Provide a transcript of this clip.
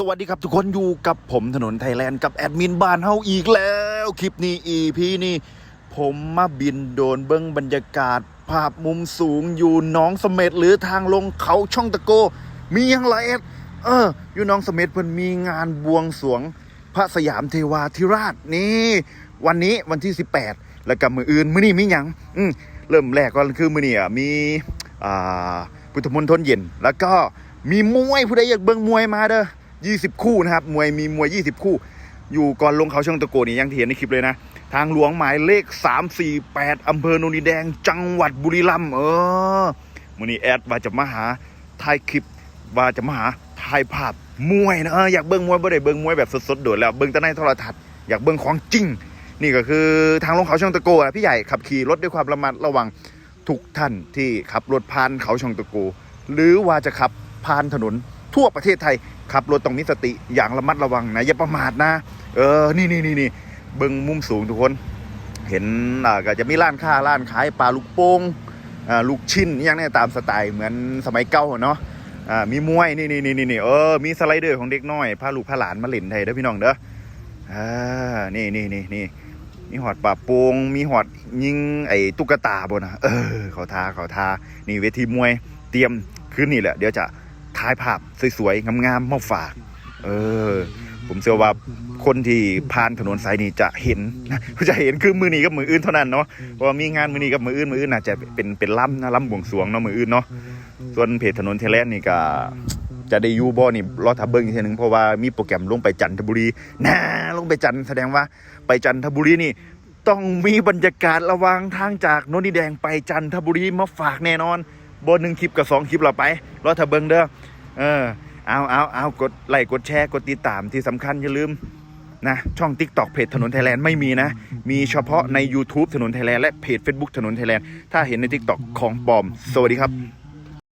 สวัสดีครับทุกคนอยู่กับผมถนนไทยแลนด์กับแอดมินบ้านเฮาอีกแล้ว คลิปนี้ EP นี้ผมมาบินโดนเบิ้องบรรยากาศ ภาพมุมสูงอยู่น้องสม็ดหรือทางลงเขาช่องตะโก มีอย่างไรเอ็ดเออ อยู่น้องสม็ดเพิ่นมีงานบวงสวง พระสยามเทวาธิราชนี่ วันนี้วันที่ 18 แล้วกับมืออื่นมือนี้มียังอืมเริ่มแรกก็คือมื้อนี้อะมีอ่าพุทธมณฑลเย็น แล้วก็มีมวยผู้ใดอยากเบิ่งมวยมาเด้อ 20 คู่นะครับ มวยมีมวย 20 คู่ อยู่ก่อนลงเขาช่องตะโกนี่ยังเห็นในคลิปเลยนะ ทางหลวงหมายเลข 348 อำเภอโนนดินแดง จังหวัดบุรีรัมย์เออมื้อนี้แอดว่าจะมาหาถ่ายคลิปว่าจะมาหาถ่ายภาพมวยนะเอออยากเบิ่งมวยบ่ได้เบิ่งมวยแบบสดๆโดดแล้วเบิ่งแต่ในโทรทัศน์อยากเบิ่งของจริง นี่ก็คือทางลงเขาช่องตะโกอะพี่ใหญ่ขับขี่รถด้วยความระมัดระวังทุกท่านที่ขับรถผ่านเขาช่องตะโก หรือว่าจะขับผ่านถนน ทั่วประเทศไทย ขับรถต้องมีสติอย่างระมัดระวังนะอย่าประมาทนะ เออ นี่นี่นี่นี่เบิ่งมุมสูงทุกคน เห็นอ่าก็จะมีร้านค้าร้านขายปลาลูกโป่งอ่าลูกชิ้นอย่างนี้ตามสไตล์เหมือนสมัยเก่าเนาะอ่ามีมวยนี่นี่นี่นี่นเออมีสไลเดอร์ของเด็กน้อยพาลูกพาหลานมาเล่นไทยเด้อพี่น้องเด้ออ่านี่นี่นี่นี่มีหอดปลาโป่งมีหอดยิงไอ้ตุ๊กตาบนนะเออเขาทาเขาทานี่เวทีมวยเตรียมคืนนี่แหละ เดี๋ยวจะายภาพสวยๆงามๆมาฝาก เออ ผมเชื่อว่าคนที่ผ่านถนนสายนี้จะเห็นนะจะเห็นคือมือนี้กับมืออื่นเท่านั้นเนาะเพราะว่ามีงานมือนี้กับมืออื่นมืออื่นน่าจะเป็นเป็นล่ำนะล่ำบวงสรวงเนาะมืออื่นเนาะส่วนเพจถนนเทเลนนี่ก็จะได้ยูบอนี่รอทับเบิ้งอีกทีหนึงเพราะว่ามีโปรแกรมลงไปจันทบุรีนะลงไปจันแสดงว่า ไปจันทบุรีนี่ ต้องมีบรรยากาศระวางทางจากโนนดิแดงไปจันทบุรีมาฝากแน่นอนบนหนึ่งคลิปกับสองคลิปเราไปรอทับเบิ้งเด้อ เออ เอาเอาเอากดไลค์กดแชร์ กดติดตามที่สำคัญอย่าลืมนะช่อง TikTok เพจถนนไทยแลนด์ไม่มีนะ มีเฉพาะใน YouTube ถนนไทยแลนด์และเพจ Facebook ถนนไทยแลนด์ถ้าเห็นใน TikTok ของปลอม สวัสดีครับ